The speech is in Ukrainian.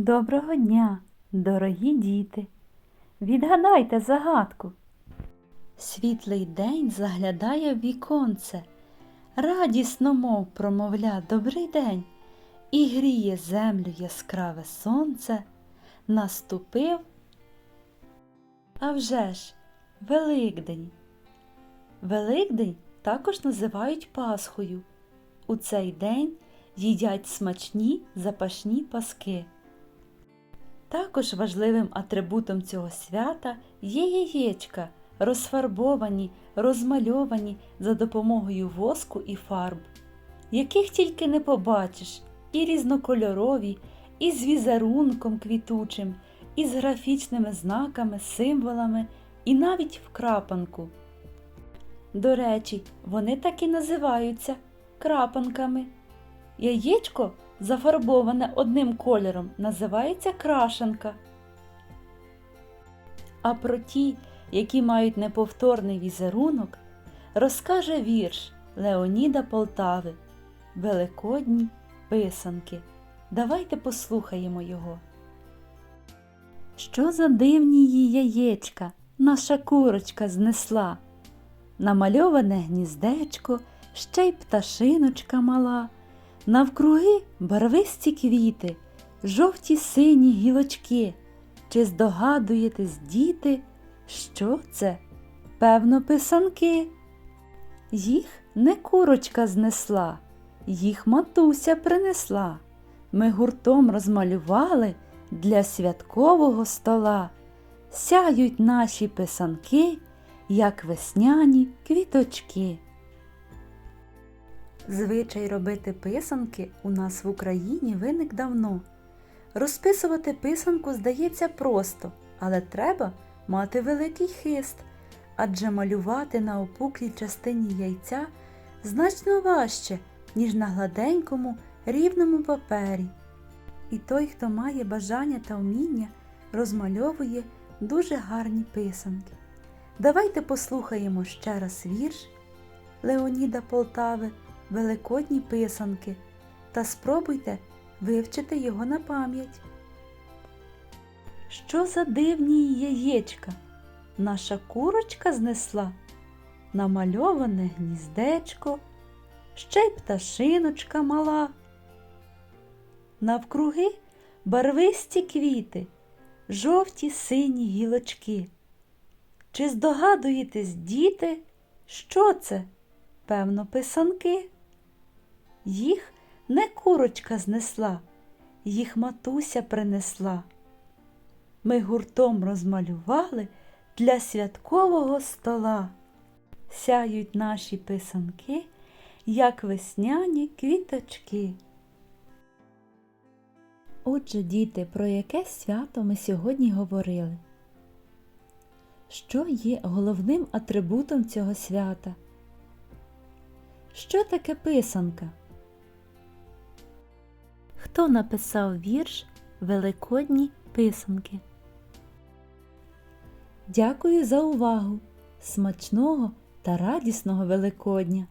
Доброго дня, дорогі діти! Відгадайте загадку. Світлий день заглядає в віконце, радісно, мов промовля добрий день, і гріє землю яскраве сонце, наступив. А вже ж, Великдень. Великдень також називають Пасхою. У цей день їдять смачні запашні паски. Також важливим атрибутом цього свята є яєчка, розфарбовані, розмальовані за допомогою воску і фарб, яких тільки не побачиш, і різнокольорові, і з візерунком квітучим, і з графічними знаками, символами, і навіть в крапанку. До речі, вони так і називаються крапанками. Яєчко, зафарбоване одним кольором, називається крашенка. А про ті, які мають неповторний візерунок, розкаже вірш Леоніда Полтави Великодні писанки. Давайте послухаємо його. Що за дивні її яєчка наша курочка знесла? Намальоване гніздечко, ще й пташиночка мала, навкруги барвисті квіти, жовті сині гілочки. Чи здогадуєтесь, діти, що це? Певно, писанки. Їх не курочка знесла, їх матуся принесла. Ми гуртом розмалювали для святкового стола. Сяють наші писанки, як весняні квіточки. Звичай робити писанки у нас в Україні виник давно. Розписувати писанку здається просто, але треба мати великий хист, адже малювати на опуклій частині яйця значно важче, ніж на гладенькому, рівному папері. І той, хто має бажання та вміння, розмальовує дуже гарні писанки. Давайте послухаємо ще раз вірш Леоніда Полтави Великодні писанки та спробуйте вивчити його на пам'ять. Що за дивні яєчка наша курочка знесла, намальоване гніздечко, ще й пташиночка мала. Навкруги барвисті квіти, жовті сині гілочки. Чи здогадуєтесь, діти, що це? Певно, писанки. Їх не курочка знесла, їх матуся принесла. Ми гуртом розмалювали для святкового стола. Сяють наші писанки, як весняні квіточки. Отже, діти, про яке свято ми сьогодні говорили? Що є головним атрибутом цього свята? Що таке писанка? Хто написав вірш Великодні писанки? Дякую за увагу! Смачного та радісного Великодня!